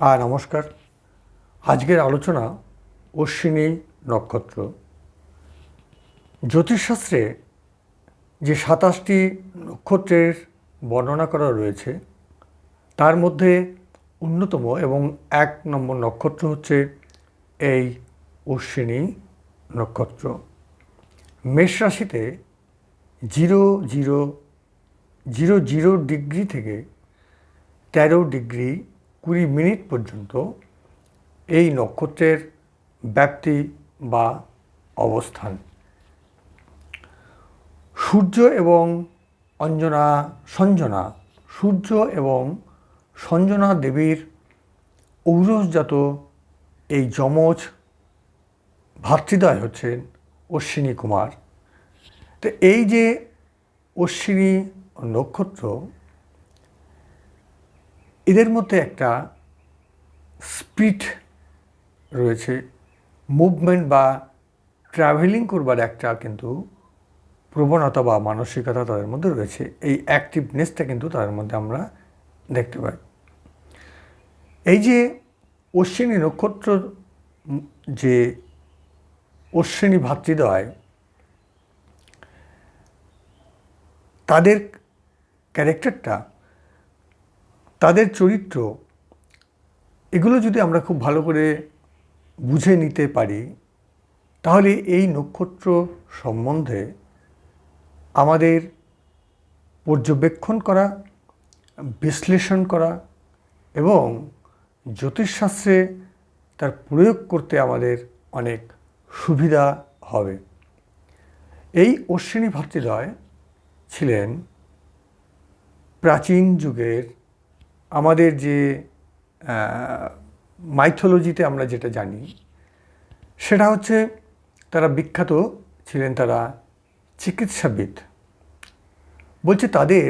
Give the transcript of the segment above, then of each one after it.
আর নমস্কার। আজকের আলোচনা অশ্বিনী নক্ষত্র। জ্যোতিষশাস্ত্রে যে সাতাশটি নক্ষত্রের বর্ণনা করা রয়েছে, তার মধ্যে অন্যতম এবং এক নম্বর নক্ষত্র হচ্ছে এই অশ্বিনী নক্ষত্র। মেষ রাশিতে zero zero zero zero degree থেকে তেরো ডিগ্রি কুড়ি মিনিট পর্যন্ত এই নক্ষত্রের ব্যাপ্তি বা অবস্থান। সূর্য এবং অঞ্জনা, সঞ্জনা, সূর্য এবং সঞ্জনা দেবীর ঔরসজাত এই যমজ ভাতৃদ্বয় হচ্ছেন অশ্বিনী কুমার। তো এই যে অশ্বিনী নক্ষত্র এদের মধ্যে একটা স্পিড রয়েছে। মুভমেন্ট বা ট্রাভেলিং করবার একটা কিন্তু প্রবণতা বা মানসিকতা তাদের মধ্যে রয়েছে। এই অ্যাক্টিভনেসটা কিন্তু তাদের মধ্যে আমরা দেখতে পাই। এই যে অশ্বিনী নক্ষত্র, যে অশ্বিনী ভাতৃদ্বয়, তাদের ক্যারেক্টারটা তাদের চরিত্র, এগুলো যদি আমরা খুব ভালো করে বুঝে নিতে পারি, তাহলে এই নক্ষত্র সম্বন্ধে আমাদের পর্যবেক্ষণ করা, বিশ্লেষণ করা এবং জ্যোতিষশাস্ত্রে তার প্রয়োগ করতে আমাদের অনেক সুবিধা হবে। এই অশ্বিনী ভাতৃদ্বয় ছিলেন প্রাচীন যুগের আমাদের যে মাইথোলজিতে আমরা যেটা জানি, সেটা হচ্ছে তারা বিখ্যাত ছিলেন তারা চিকিৎসাবিদ। বলছে তাদের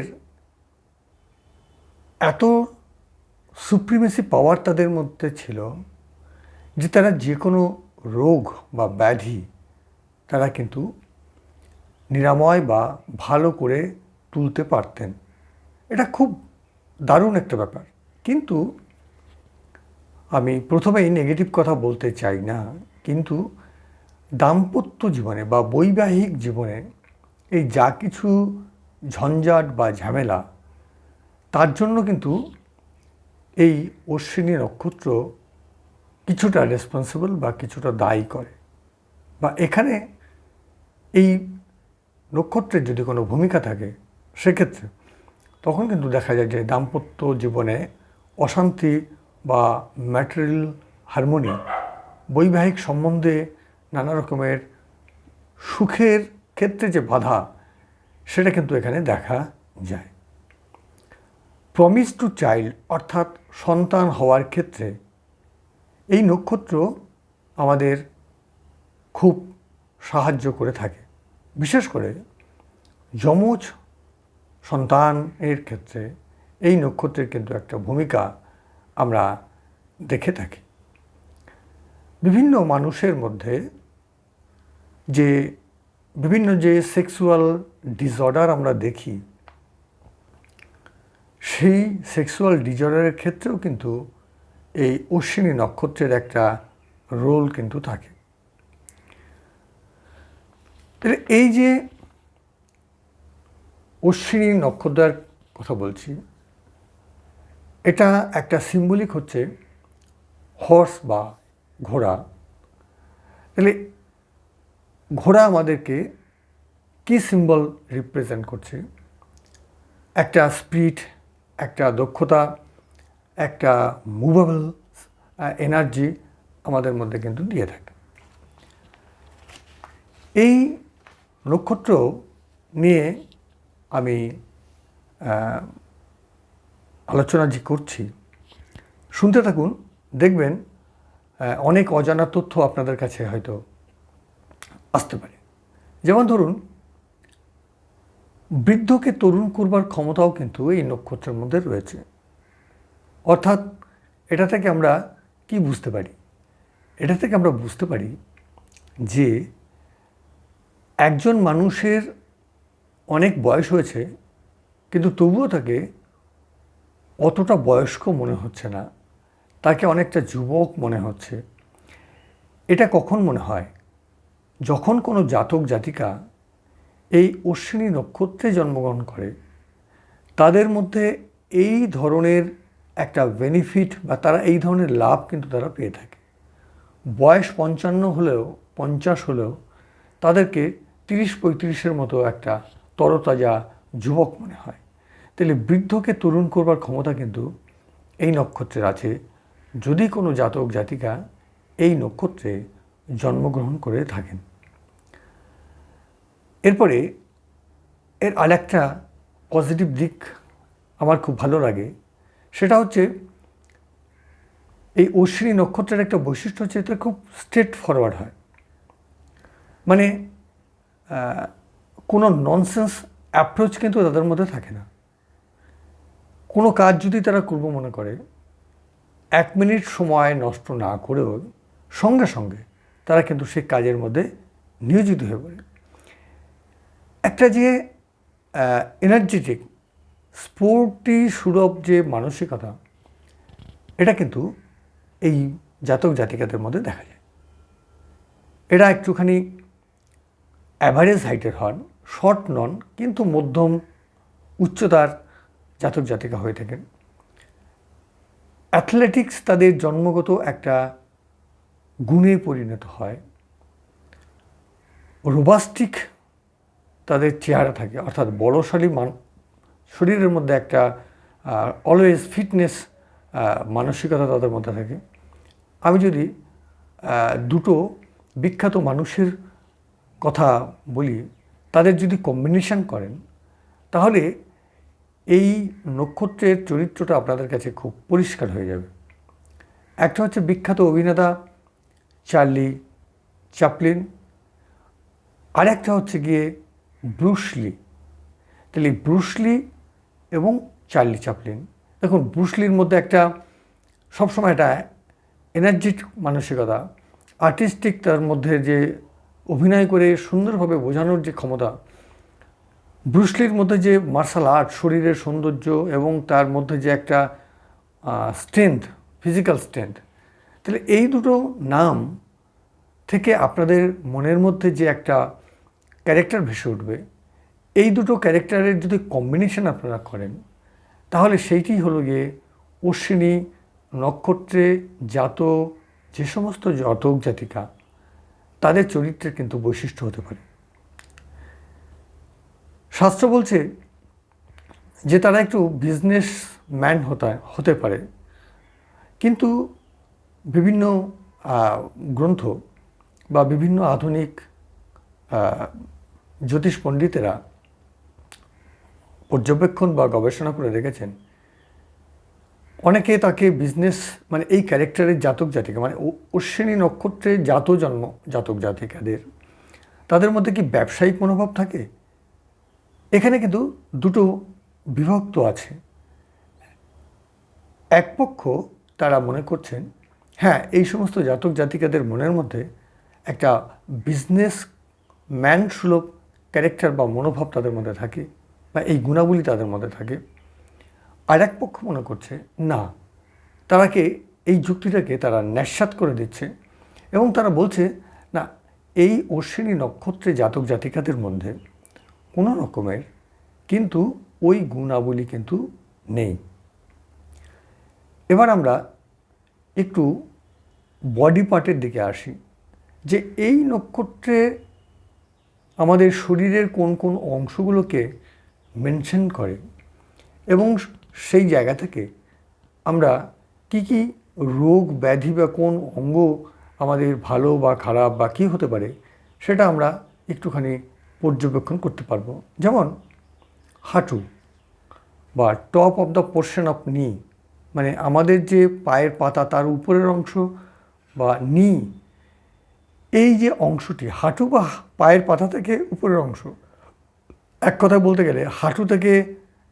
এত সুপ্রিমেসি পাওয়ার তাদের মধ্যে ছিল যে তারা যে কোনো রোগ বা ব্যাধি তারা কিন্তু নিরাময় বা ভালো করে তুলতে পারতেন। এটা খুব দারুণ একটা ব্যাপার। কিন্তু আমি প্রথমেই নেগেটিভ কথা বলতে চাই না। কিন্তু দাম্পত্য জীবনে বা বৈবাহিক জীবনে এই যা কিছু ঝঞ্ঝাট বা ঝামেলা, তার জন্য কিন্তু এই অশ্বিনী নক্ষত্র কিছুটা রেসপন্সিবল বা কিছুটা দায়ী করে। বা এখানে এই নক্ষত্রের যদি কোনো ভূমিকা থাকে, সেক্ষেত্রে তখন কিন্তু দেখা যায় যে দাম্পত্য জীবনে অশান্তি বা ম্যাটেরিয়াল হারমোনি, বৈবাহিক সম্বন্ধে নানা রকমের সুখের ক্ষেত্রে যে বাধা, সেটা কিন্তু এখানে দেখা যায়। প্রমিস টু চাইল্ড অর্থাৎ সন্তান হওয়ার ক্ষেত্রে এই নক্ষত্র আমাদের খুব সাহায্য করে থাকে। বিশেষ করে যমজ সন্তানের ক্ষেত্রে এই নক্ষত্রের কিন্তু একটা ভূমিকা আমরা দেখে থাকি। বিভিন্ন মানুষের মধ্যে যে বিভিন্ন যে সেক্সুয়াল ডিসঅর্ডার আমরা দেখি, সেই সেক্সুয়াল ডিসঅর্ডারের ক্ষেত্রেও কিন্তু এই অশ্বিনী নক্ষত্রের একটা রোল কিন্তু থাকে। এই যে অশ্বিনী নক্ষত্রের কথা বলছি। এটা একটা সিম্বলিক হচ্ছে হর্স বা ঘোড়া। তাহলে ঘোড়া আমাদেরকে কী সিম্বল রিপ্রেজেন্ট করছে? একটা স্পিড একটা দক্ষতা, একটা মুভেবল এনার্জি আমাদের মধ্যে কিন্তু দিয়ে থাকে। এই নক্ষত্র নিয়ে আমি আলোচনা যে করছি, শুনতে থাকুন, দেখবেন অনেক অজানা তথ্য আপনাদের কাছে হয়তো আসতে পারে। যেমন ধরুন, বৃদ্ধকে তরুণ করবার ক্ষমতাও কিন্তু এই নক্ষত্রের মধ্যে রয়েছে। অর্থাৎ, এটা থেকে আমরা কি বুঝতে পারি? এটা থেকে আমরা বুঝতে পারি যে, একজন মানুষের অনেক বয়স হয়েছে, কিন্তু তবুও তাকে অতটা বয়স্ক মনে হচ্ছে না। তাকে অনেকটা যুবক মনে হচ্ছে। এটা কখন মনে হয়? যখন কোনো জাতক জাতিকা এই অশ্বিনী নক্ষত্রে জন্মগ্রহণ করে, তাদের মধ্যে এই ধরনের একটা বেনিফিট বা তারা এই ধরনের লাভ কিন্তু তারা পেয়ে থাকে। বয়স পঞ্চান্ন হলেও, পঞ্চাশ হলেও তাদেরকে তিরিশ পঁয়ত্রিশের মতো একটা তরতাজা যুবক মনে হয়। তাহলে বৃদ্ধকে তরুণ করবার ক্ষমতা কিন্তু এই নক্ষত্রের আছে। যদি কোনো জাতক, জাতিকা এই নক্ষত্রে জন্মগ্রহণ করে থাকেন। এরপরে এর আরেকটা পজিটিভ দিক আমার খুব ভালো লাগে। সেটা হচ্ছে এই অশ্বিনী নক্ষত্রের একটা বৈশিষ্ট্য হচ্ছে এটা খুব স্ট্রেট ফরওয়ার্ড হয়। মানে কোনো ননসেন্স অ্যাপ্রোচ কিন্তু তাদের মধ্যে থাকে না। কোনো কাজ যদি তারা করব মনে করে, এক মিনিট সময় নষ্ট না করেও সঙ্গে সঙ্গে তারা কিন্তু সেই কাজের মধ্যে নিয়োজিত হয়ে পড়ে। একটা যে এনার্জেটিক স্পোর্টি সুলভ যে মানসিকতা, এটা কিন্তু এই জাতক জাতিকাদের মধ্যে দেখা যায়। এরা একটুখানি অ্যাভারেজ হাইটের হন শর্ট নন, কিন্তু মধ্যম উচ্চতার জাতক জাতিকা হয়ে থাকেন। অ্যাথলেটিক্স তাদের জন্মগত একটা গুণে পরিণত হয়। রোবাস্টিক তাদের চেহারা থাকে, অর্থাৎ বড়শালী মান, শরীরের মধ্যে একটা অলওয়েজ ফিটনেস মানসিকতা তাদের মধ্যে থাকে। আমি যদি দুটো বিখ্যাত মানুষের কথা বলি তাদের যদি কম্বিনেশন করেন, তাহলে এই নক্ষত্রের চরিত্রটা আপনাদের কাছে খুব পরিষ্কার হয়ে যাবে। একটা হচ্ছে বিখ্যাত অভিনেতা চার্লি চাপলিন আর একটা হচ্ছে গিয়ে ব্রুসলি তাহলে ব্রুসলি এবং চার্লি চাপলিন। দেখুন ব্রুসলির মধ্যে একটা সবসময় একটা এনার্জিক মানসিকতা আর্টিস্টিক তার মধ্যে যে অভিনয় করে সুন্দরভাবে বোঝানোর যে ক্ষমতা ব্রুসলির মধ্যে যে মার্শাল আর্ট শরীরের সৌন্দর্য এবং তার মধ্যে যে একটা স্ট্রেংথ ফিজিক্যাল স্ট্রেংথ তাহলে এই দুটো নাম থেকে আপনাদের মনের মধ্যে যে একটা ক্যারেক্টার ভেসে উঠবে, এই দুটো ক্যারেক্টারের যদি কম্বিনেশন আপনারা করেন, তাহলে সেইটি হলো গিয়ে অশ্বিনী নক্ষত্রে জাত যে সমস্ত জাতক জাতিকা তাদের চরিত্রের কিন্তু বৈশিষ্ট্য হতে পারে। শাস্ত্র বলছে যে তারা একটু বিজনেস ম্যান হতে হতে পারে। কিন্তু বিভিন্ন গ্রন্থ বা বিভিন্ন আধুনিক জ্যোতিষ পণ্ডিতেরা পর্যবেক্ষণ বা গবেষণা করে দেখেছেন অনেকে তাকে বিজনেস মানে এই ক্যারেক্টারের জাতক জাতিকা মানে অশ্বিনী নক্ষত্রে জাত জন্ম, জাতক জাতিকাদের, তাদের মধ্যে কি ব্যবসায়িক মনোভাব থাকে? এখানে কিন্তু দুটো বিভক্ত আছে। এক পক্ষ তারা মনে করছেন হ্যাঁ এই সমস্ত জাতক জাতিকাদের মনের মধ্যে একটা বিজনেস ম্যান সুলভ ক্যারেক্টার বা মনোভাব তাদের মধ্যে থাকে, বা এই গুণাবলী তাদের মধ্যে থাকে। আর এক পক্ষ মনে করছে, না। তারাকে, এই যুক্তিটাকে তারা ন্যাসাত করে দিচ্ছে এবং তারা বলছে, না, এই অশ্বিনী নক্ষত্রে জাতক জাতিকাদের মধ্যে কোনো রকমের কিন্তু ওই গুণাবলী কিন্তু নেই। এবার আমরা একটু বডি পার্টের দিকে আসি, যে এই নক্ষত্রে আমাদের শরীরের কোন কোন অংশগুলোকে মেনশন করে এবং সেই জায়গা থেকে আমরা কি কি রোগ, ব্যাধি বা কোন অঙ্গ আমাদের ভালো বা খারাপ বা কী হতে পারে সেটা আমরা একটুখানি পর্যবেক্ষণ করতে পারব। যেমন হাঁটু বা top of the portion of knee মানে আমাদের যে পায়ের পাতা তার উপরের অংশ বা নি এই যে অংশটি হাঁটু বা পায়ের পাতা থেকে উপরের অংশ, এক কথা বলতে গেলে হাঁটু থেকে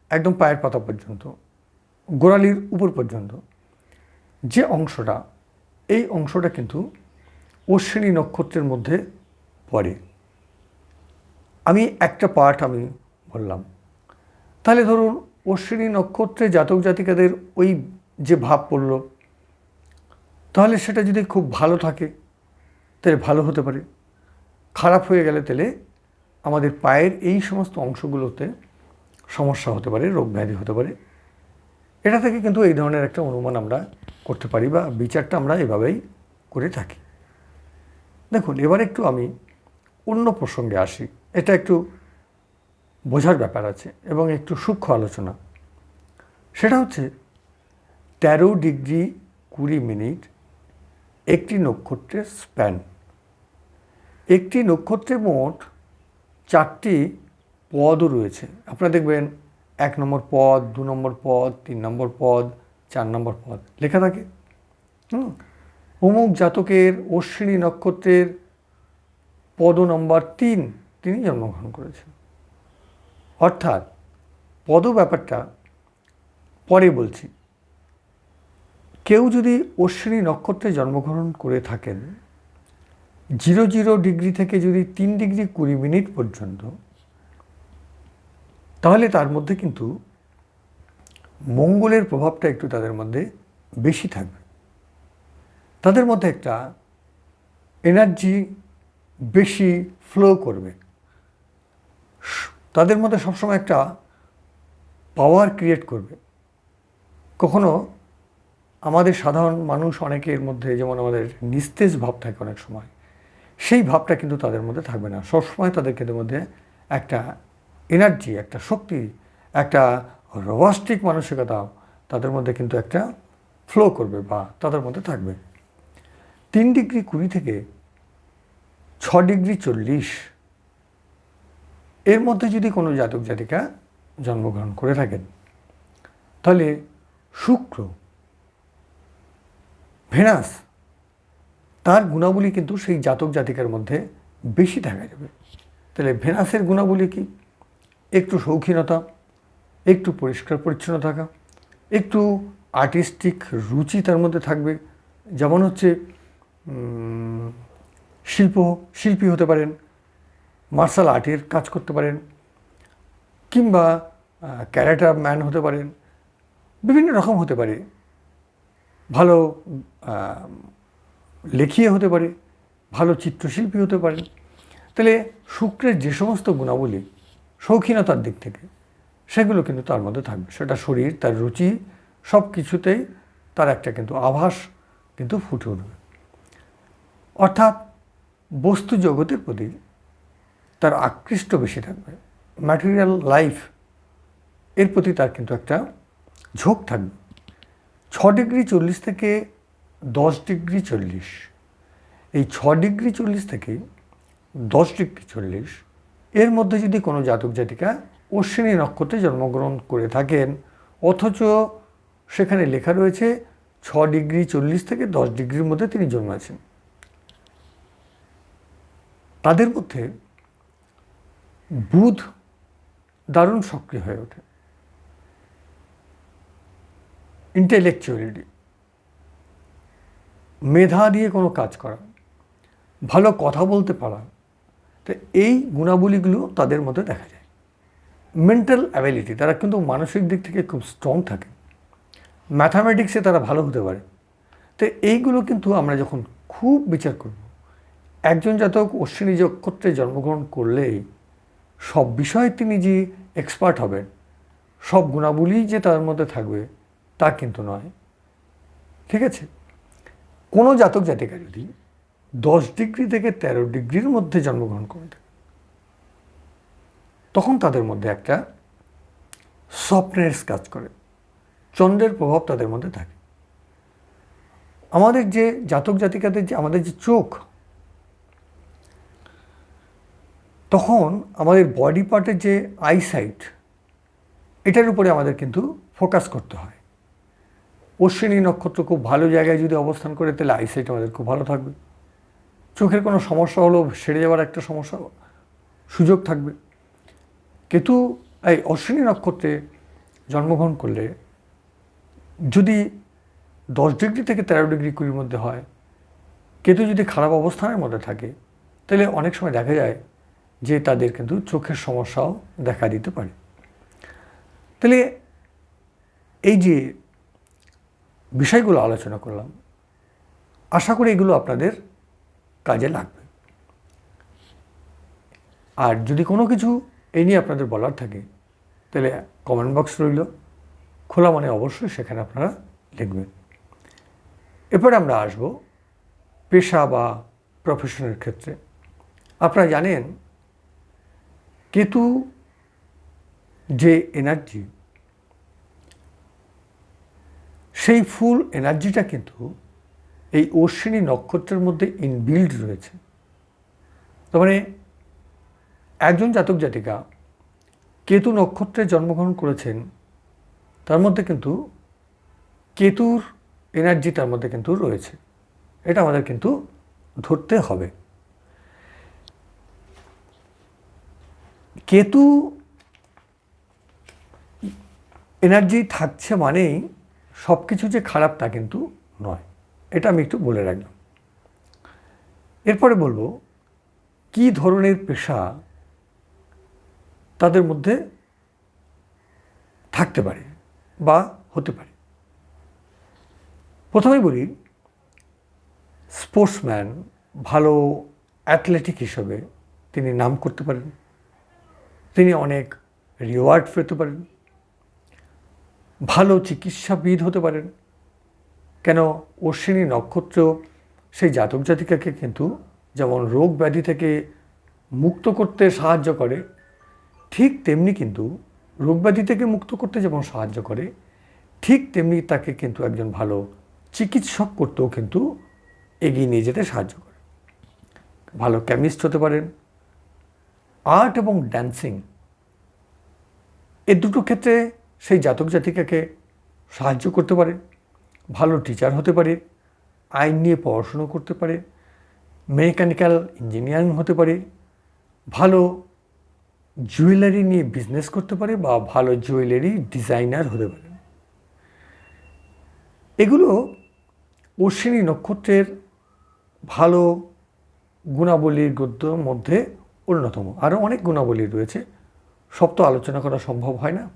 একদম পায়ের পাতা পর্যন্ত, গোড়ালির উপর পর্যন্ত, যে অংশটা, এই অংশটা কিন্তু অশ্বিনী নক্ষত্রের মধ্যে পড়ে। আমি একটা পার্ট আমি বললাম। তাহলে ধরুন, অশ্বিনী নক্ষত্রে জাতক জাতিকাদের ওই যে ভাব পড়ল, তাহলে সেটা যদি খুব ভালো থাকে, তাহলে ভালো হতে পারে। খারাপ হয়ে গেলে তাহলে আমাদের পায়ের এই সমস্ত অংশগুলোতে সমস্যা হতে পারে, রোগ ব্যাধি হতে পারে। এটা থেকে কিন্তু এই ধরনের একটা অনুমান আমরা করতে পারি বা বিচারটা আমরা এভাবেই করে থাকি। দেখুন, এবার একটু আমি অন্য প্রসঙ্গে আসি। এটা একটু বোঝার ব্যাপার আছে এবং একটু সূক্ষ্ম আলোচনা। সেটা হচ্ছে, তেরো ডিগ্রি কুড়ি মিনিট একটি নক্ষত্রের স্প্যান। একটি নক্ষত্রে মোট চারটি পদও রয়েছে। আপনারা দেখবেন এক নম্বর পদ, দু নম্বর পদ, তিন নম্বর পদ, চার নম্বর পদ লেখা থাকে। হুম? অমুক জাতকের অশ্বিনী নক্ষত্রের পদ নম্বর তিন তিনি জন্মগ্রহণ করেছেন। অর্থাৎ পদ ব্যাপারটা পরে বলছি। কেউ যদি অশ্বিনী নক্ষত্রে জন্মগ্রহণ করে থাকেন, জিরো জিরো ডিগ্রি থেকে যদি তিন ডিগ্রি কুড়ি মিনিট পর্যন্ত তাহলে তার মধ্যে কিন্তু মঙ্গলের প্রভাবটা একটু তাদের মধ্যে বেশি থাকবে। তাদের মধ্যে একটা এনার্জি বেশি ফ্লো করবে। তাদের মধ্যে সবসময় একটা পাওয়ার ক্রিয়েট করবে। কখনো আমাদের সাধারণ মানুষ অনেকের মধ্যে যেমন আমাদের নিস্তেজ ভাব থাকে অনেক সময়, সেই ভাবটা কিন্তু তাদের মধ্যে থাকবে না। সবসময় তাদের মধ্যে একটা এনার্জি একটা শক্তি, একটা রবাস্টিক মানসিকতা তাদের মধ্যে কিন্তু একটা ফ্লো করবে বা তাদের মধ্যে থাকবে। তিন ডিগ্রি কুড়ি থেকে ছ ডিগ্রি চল্লিশ এর মধ্যে যদি কোনো জাতক জাতিকা জন্মগ্রহণ করে থাকেন, তাহলে শুক্র, ভেনাস, তার গুণাবলী কিন্তু সেই জাতক জাতিকার মধ্যে বেশি দেখা যাবে। তাহলে ভেনাসের গুণাবলী কি? একটু শৌখিনতা, একটু পরিষ্কার পরিচ্ছন্ন থাকা, একটু আর্টিস্টিক রুচি তার মধ্যে থাকবে। যেমন হচ্ছে শিল্প, শিল্পী হতে পারেন মার্শাল আর্টের কাজ করতে পারেন, কিংবা ক্যারেক্টার ম্যান হতে পারেন, বিভিন্ন রকম হতে পারে। ভালো লেখিয়ে হতে পারে, ভালো চিত্রশিল্পী হতে পারেন। তাহলে শুক্রের যে সমস্ত গুণাবলী শৌখিনতার দিক থেকে। সেগুলো কিন্তু তার মধ্যে থাকবে। সেটা শরীর, তার রুচি, সব কিছুতেই তার একটা কিন্তু আভাস কিন্তু ফুটে উঠবে। অর্থাৎ বস্তু জগতের প্রতি তার আকৃষ্ট বেশি থাকবে। ম্যাটেরিয়াল লাইফ এর প্রতি তার কিন্তু একটা ঝোঁক থাকবে। ছ ডিগ্রি চল্লিশ থেকে দশ ডিগ্রি চল্লিশ। এই ছ ডিগ্রি চল্লিশ থেকে দশ ডিগ্রি চল্লিশ এর মধ্যে যদি কোনো জাতক জাতিকা অশ্বিনী নক্ষত্রে জন্মগ্রহণ করে থাকেন, অথচ সেখানে লেখা রয়েছে ছ ডিগ্রি চল্লিশ থেকে দশ ডিগ্রির মধ্যে তিনি জন্মেছেন। তাদের মধ্যে বুধ দারুণ সক্রিয় হয়ে ওঠে। ইন্টেলেকচুয়ালিটি মেধা দিয়ে কোনো কাজ করা, ভালো কথা বলতে পারা তো এই গুণাবলীগুলো তাদের মধ্যে দেখা যায়। মেন্টাল অ্যাবিলিটি তারা কিন্তু মানসিক দিক থেকে খুব স্ট্রং থাকে। ম্যাথামেটিক্সে তারা ভালো হতে পারে। তো এইগুলো কিন্তু আমরা যখন খুব বিচার করব, একজন জাতক অশ্বিনী নক্ষত্রে জন্মগ্রহণ করলেই সব বিষয়ে তিনি যে এক্সপার্ট হবেন, সব গুণাবলী যে তার মধ্যে থাকবে তা কিন্তু নয়। ঠিক আছে? কোনো জাতক জাতিকা যদি দশ ডিগ্রি থেকে ১৩ ডিগ্রির মধ্যে জন্মগ্রহণ করে থাকে তখন তাদের মধ্যে একটা সফটনেস কাজ করে। চন্দ্রের প্রভাব তাদের মধ্যে থাকে। আমাদের যে জাতক জাতিকাদের যে, আমাদের যে চোখ, তখন আমাদের বডি পার্টের যে আইসাইট এটার উপরে আমাদের কিন্তু ফোকাস করতে হয়। অশ্বিনী নক্ষত্র খুব ভালো জায়গায় যদি অবস্থান করে, তাহলে আইসাইট আমাদের খুব ভালো থাকবে। চোখের কোনো সমস্যা হলেও সেরে যাওয়ার একটা সমস্যা, সুযোগ থাকবে। কেতু এই অশ্বিনী নক্ষত্রে জন্মগ্রহণ করলে যদি দশ ডিগ্রি থেকে তেরো ডিগ্রি কুড়ির মধ্যে হয়, কেতু যদি খারাপ অবস্থানের মধ্যে থাকে, তাহলে অনেক সময় দেখা যায় যে তাদের কিন্তু চোখের সমস্যাও দেখা দিতে পারে। তাহলে এই যে বিষয়গুলো আলোচনা করলাম, আশা করি এগুলো আপনাদের কাজে লাগবে। আর যদি কোনো কিছু এই নিয়ে আপনাদের বলার থাকে, তাহলে কমেন্ট বক্স রইল। খোলা মানে অবশ্যই সেখানে আপনারা লিখবেন। এরপরে আমরা আসব পেশা বা প্রফেশনের ক্ষেত্রে। আপনারা জানেন, কেতু যে এনার্জি সেই ফুল এনার্জিটা কিন্তু এই অশ্বিনী নক্ষত্রের মধ্যে ইনবিল্ড রয়েছে। তার মানে একজন জাতক জাতিকা কেতু নক্ষত্রে জন্মগ্রহণ করেছেন, তার মধ্যে কিন্তু কেতুর এনার্জি তার মধ্যে কিন্তু রয়েছে। এটা আমাদের কিন্তু ধরতে হবে। কেতু এনার্জি থাকছে মানেই সব কিছু যে খারাপ তা কিন্তু নয়। এটা আমি একটু বলে রাখলাম। এরপরে বলব, কি ধরনের পেশা তাদের মধ্যে থাকতে পারে বা হতে পারে? প্রথমেই বলি, স্পোর্টসম্যান, ভালো অ্যাথলেটিক হিসেবে তিনি নাম করতে পারেন। তিনি অনেক রিওয়ার্ড পেতে পারেন। ভালো চিকিৎসাবিদ হতে পারেন। কেন অশ্বিনী নক্ষত্র সেই জাতক জাতিকাকে কিন্তু যেমন রোগ ব্যাধি থেকে মুক্ত করতে সাহায্য করে, ঠিক তেমনি কিন্তু রোগ ব্যাধি থেকে মুক্ত করতে যেমন সাহায্য করে, ঠিক তেমনি তাকে কিন্তু একজন ভালো চিকিৎসক করতেও কিন্তু এগিয়ে নিয়ে যেতে সাহায্য করে। ভালো কেমিস্ট হতে পারেন আর্ট এবং ড্যান্সিং এ দুটো ক্ষেত্রে সেই জাতক জাতিকাকে সাহায্য করতে পারে। ভালো টিচার হতে পারে, আইন নিয়ে পড়াশুনো করতে পারে মেকানিক্যাল ইঞ্জিনিয়ারিং হতে পারে, ভালো জুয়েলারি নিয়ে বিজনেস করতে পারে বা ভালো জুয়েলারি ডিজাইনার হতে পারে। এগুলো অশ্বিনী নক্ষত্রের ভালো গুণাবলীর গদ্যর মধ্যে অন্যতম। আরও অনেক গুণাবলী রয়েছে, সব তো আলোচনা করা সম্ভব হয় না।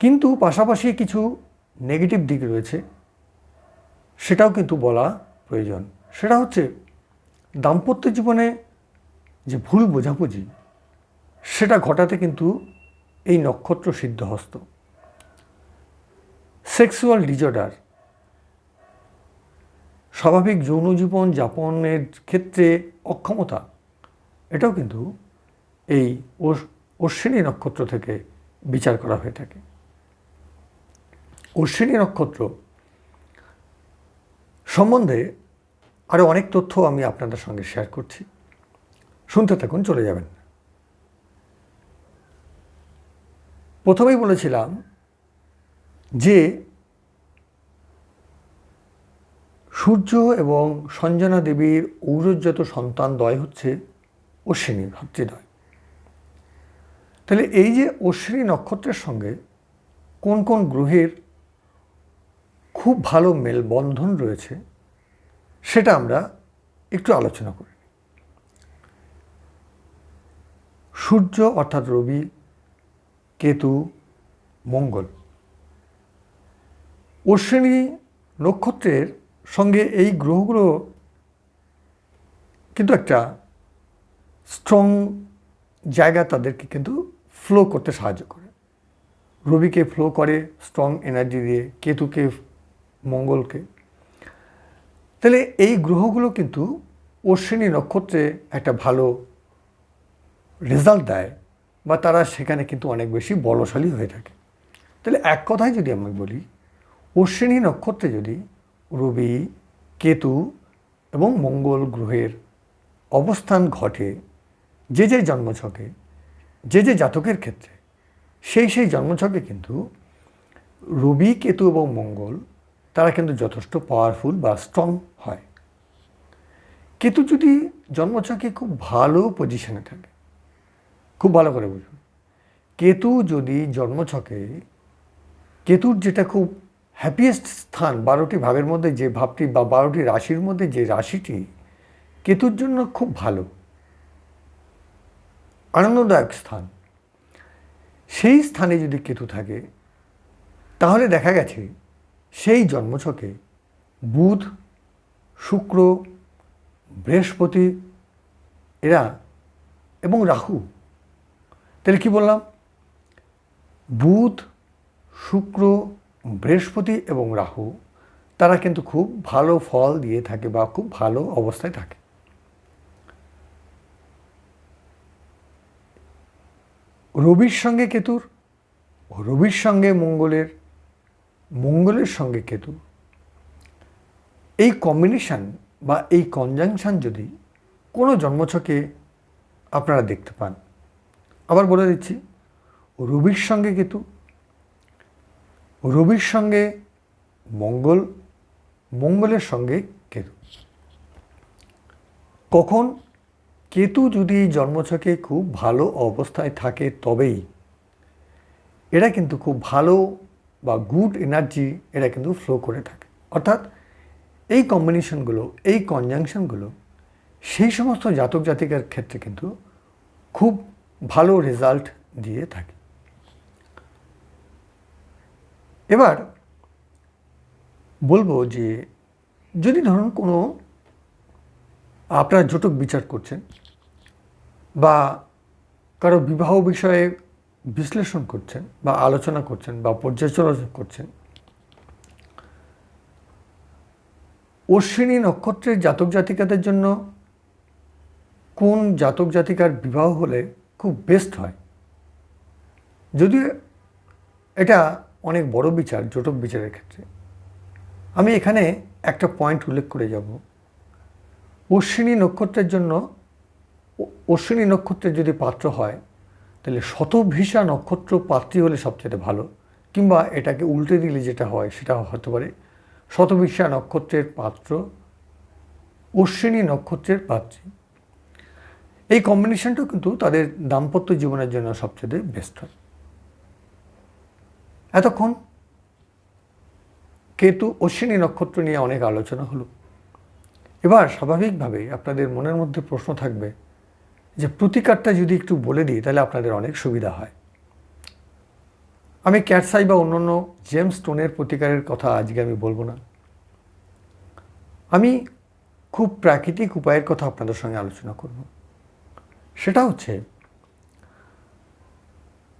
কিন্তু পাশাপাশি কিছু নেগেটিভ দিক রয়েছে, সেটাও কিন্তু বলা প্রয়োজন। সেটা হচ্ছে দাম্পত্য জীবনে যে ভুল বোঝাবুঝি, সেটা ঘটাতে কিন্তু এই নক্ষত্র সিদ্ধহস্ত। সেক্সুয়াল ডিজর্ডার, স্বাভাবিক যৌন জীবন যাপনের ক্ষেত্রে অক্ষমতা, এটাও কিন্তু এই অশ্বিনী নক্ষত্র থেকে বিচার করা হয়ে থাকে। অশ্বিনী নক্ষত্র সম্বন্ধে আরও অনেক তথ্য আমি আপনাদের সঙ্গে শেয়ার করছি। শুনতে থাকুন, চলে যাবেন। প্রথমেই বলেছিলাম যে সূর্য এবং সঞ্জনা দেবীর ঔরজ্যত সন্তান দয় হচ্ছে অশ্বিনী ভাতৃদয় তাহলে এই যে অশ্বিনী নক্ষত্রের সঙ্গে কোন কোন গ্রহের খুব ভালো মেলবন্ধন রয়েছে, সেটা আমরা একটু আলোচনা করি। সূর্য অর্থাৎ রবি, কেতু, মঙ্গল। অশ্বিনী নক্ষত্রের সঙ্গে এই গ্রহগুলো কিন্তু একটা স্ট্রং জায়গা তাদেরকে কিন্তু ফ্লো করতে সাহায্য করে। রবিকে ফ্লো করে স্ট্রং এনার্জি দিয়ে, কেতুকে মঙ্গলকে। তাহলে এই গ্রহগুলো কিন্তু অশ্বিনী নক্ষত্রে একটা ভালো রেজাল্ট দেয় বা তারা সেখানে কিন্তু অনেক বেশি বলশালী হয়ে থাকে। তাহলে এক কথায় যদি আমি বলি, অশ্বিনী নক্ষত্রে যদি রবি, কেতু এবং মঙ্গল গ্রহের অবস্থান ঘটে, যে যে জন্মছকে, যে যে জাতকের ক্ষেত্রে, সেই সেই জন্মছকে কিন্তু রবি, কেতু এবং মঙ্গল তারা কিন্তু যথেষ্ট পাওয়ারফুল বা স্ট্রং হয়। কেতু যদি জন্মছকে খুব ভালো পজিশনে থাকে, খুব ভালো করে বুঝুন, কেতু যদি জন্মছকে, কেতুর যেটা খুব হ্যাপিয়েস্ট স্থান, বারোটি ভাবের মধ্যে যে ভাবটি বা বারোটি রাশির মধ্যে যে রাশিটি, কেতুর জন্য খুব ভালো, আনন্দদায়ক স্থান। সেই স্থানে যদি কেতু থাকে, তাহলে দেখা গেছে সেই জন্মছকে বুধ, শুক্র, বৃহস্পতি, এরা এবং রাহু। তাহলে কী বললাম? বুধ, শুক্র, বৃহস্পতি এবং রাহু, তারা কিন্তু খুব ভালো ফল দিয়ে থাকে বা খুব ভালো অবস্থায় থাকে। রবির সঙ্গে কেতুর, রবির সঙ্গে মঙ্গলের মঙ্গলের সঙ্গে কেতু। এই কম্বিনেশান বা এই কনজাংশন যদি কোনো জন্মছকে আপনারা দেখতে পান, আবার বলে দিচ্ছি, রবির সঙ্গে কেতু, রবির সঙ্গে মঙ্গল, মঙ্গলের সঙ্গে কেতু। কখন কেতু যদি জন্মছকে খুব ভালো অবস্থায় থাকে তবেই, এরা কিন্তু খুব ভালো বা গুড এনার্জি এরা কিন্তু ফ্লো করে থাকে। অর্থাৎ এই কম্বিনেশনগুলো এই কনজাংশনগুলো সেই সমস্ত জাতক জাতিকার ক্ষেত্রে কিন্তু খুব ভালো রেজাল্ট দিয়ে থাকে। এবার বলব যে যদি ধরুন কোনো আপনারা জটক বিচার করছেন বা কারও বিবাহ বিষয়ে বিশ্লেষণ করছেন বা আলোচনা করছেন বা পর্যালোচনা করছেন, অশ্বিনী নক্ষত্রের জাতক জাতিকাদের জন্য কোন জাতক জাতিকার বিবাহ হলে খুব বেস্ট হয়? যদিও এটা অনেক বড় বিচার, জটক বিচারের ক্ষেত্রে। আমি এখানে একটা পয়েন্ট উল্লেখ করে যাব। অশ্বিনী নক্ষত্রের জন্য, অশ্বিনী নক্ষত্রের যদি পাত্র হয় তাহলে শতভিসা নক্ষত্র পাত্রী হলে সবচেয়ে ভালো, কিংবা এটাকে উল্টে দিলে যেটা হয় সেটা হতে পারে। শতভিসা নক্ষত্রের পাত্র, অশ্বিনী নক্ষত্রের পাত্রী। এই কম্বিনেশনটাও কিন্তু তাদের দাম্পত্য জীবনের জন্য সবচেয়ে বেস্ট হয়। এতক্ষণ কেতু অশ্বিনী নক্ষত্র নিয়ে অনেক আলোচনা হলো। এবার স্বাভাবিকভাবেই আপনাদের মনের মধ্যে প্রশ্ন থাকবে যে প্রতিকারটা যদি একটু বলে দিই, তাহলে আপনাদের অনেক সুবিধা হয়। আমি ক্যাটসাই বা অন্যান্য জেমস স্টোনের প্রতিকারের কথা আজকে আমি বলব না। আমি খুব প্রাকৃতিক উপায়ের কথা আপনাদের সঙ্গে আলোচনা করব। সেটা হচ্ছে,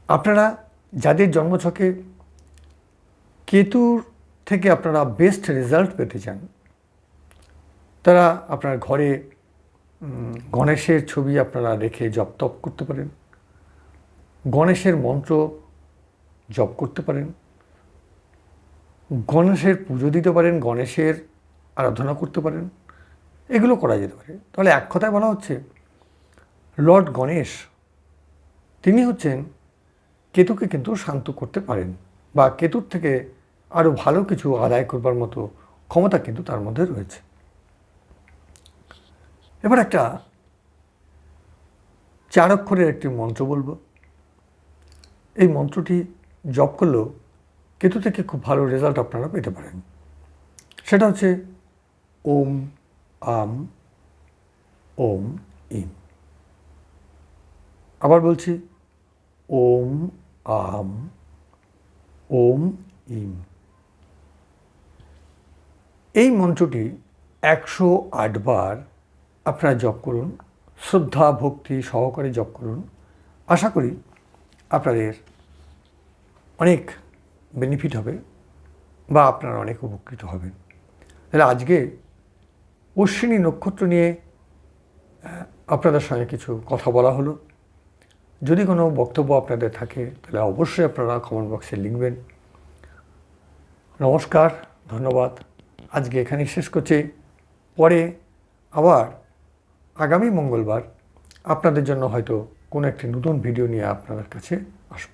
আপনারা যাদের জন্মছকে কেতুর থেকে আপনারা বেস্ট রেজাল্ট পেতে চান, তারা আপনার ঘরে গণেশের ছবি আপনারা রেখে জপ তপ করতে পারেন। গণেশের মন্ত্র জপ করতে পারেন। গণেশের পুজো দিতে পারেন, গণেশের আরাধনা করতে পারেন। এগুলো করা যেতে পারে। তাহলে এক কথায় বলা হচ্ছে, লর্ড গণেশ, তিনি হচ্ছেন কেতুকে কিন্তু শান্ত করতে পারেন বা কেতুর থেকে আরও ভালো কিছু আদায় করবার মতো ক্ষমতা কিন্তু তার মধ্যে রয়েছে। এবার একটা চার অক্ষরের একটি মন্ত্র বলব। এই মন্ত্রটি জপ করলেও কেতু থেকে খুব ভালো রেজাল্ট আপনারা পেতে পারেন। সেটা হচ্ছে ওম, আম, ওম, ইম। আবার বলছি ওম, আম, ওম, ইম। এই মন্ত্রটি একশো আটবার আপনারা জপ করুন, শ্রদ্ধা, ভক্তি সহকারে জপ করুন। আশা করি আপনাদের অনেক বেনিফিট হবে বা আপনারা অনেক উপকৃত হবেন। তাহলে আজকে অশ্বিনী নক্ষত্র নিয়ে আপনাদের সঙ্গে কিছু কথা বলা হলো। যদি কোনো বক্তব্য আপনাদের থাকে, তাহলে অবশ্যই আপনারা কমেন্ট বক্সে লিখবেন। নমস্কার, ধন্যবাদ। আজকে এখানেই শেষ করছি। পরে আবার আগামী মঙ্গলবার আপনাদের জন্য হয়তো কোনো একটি নতুন ভিডিও নিয়ে আপনাদের কাছে আসব।